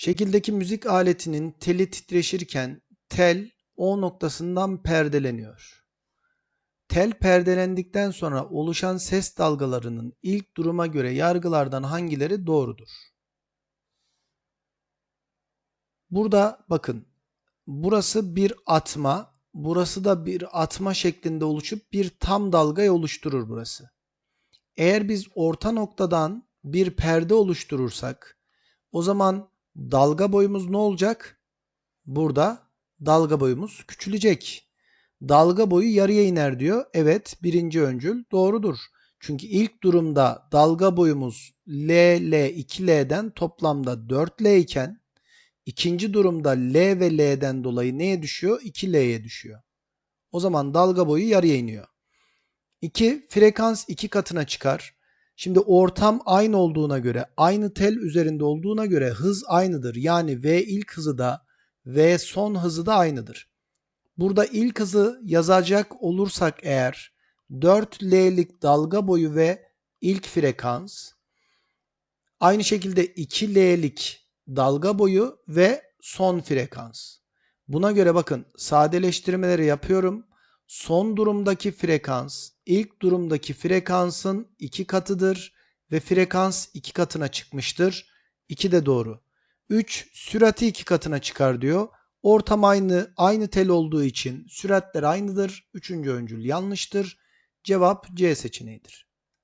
Şekildeki müzik aletinin teli titreşirken tel O noktasından perdeleniyor. Tel perdelendikten sonra oluşan ses dalgalarının ilk duruma göre yargılardan hangileri doğrudur? Burada bakın burası bir atma, burası da bir atma şeklinde oluşup bir tam dalgayı oluşturur burası. Eğer biz orta noktadan bir perde oluşturursak o zaman dalga boyumuz ne olacak? Burada dalga boyumuz küçülecek. Dalga boyu yarıya iner diyor. Evet birinci öncül doğrudur. Çünkü ilk durumda dalga boyumuz L, L, 2L'den toplamda 4L iken ikinci durumda L ve L'den dolayı neye düşüyor? 2L'ye düşüyor. O zaman dalga boyu yarıya iniyor. 2. Frekans 2 katına çıkar. Şimdi ortam aynı olduğuna göre, aynı tel üzerinde olduğuna göre hız aynıdır. Yani V ilk hızı da V son hızı da aynıdır. Burada ilk hızı yazacak olursak eğer 4L'lik dalga boyu ve ilk frekans aynı şekilde 2L'lik dalga boyu ve son frekans. Buna göre bakın sadeleştirmeleri yapıyorum. Son durumdaki frekans ilk durumdaki frekansın iki katıdır ve frekans iki katına çıkmıştır. 2 de doğru. 3 sürati iki katına çıkar diyor. Ortam aynı, aynı tel olduğu için süratler aynıdır. Üçüncü öncül yanlıştır. Cevap C seçeneğidir.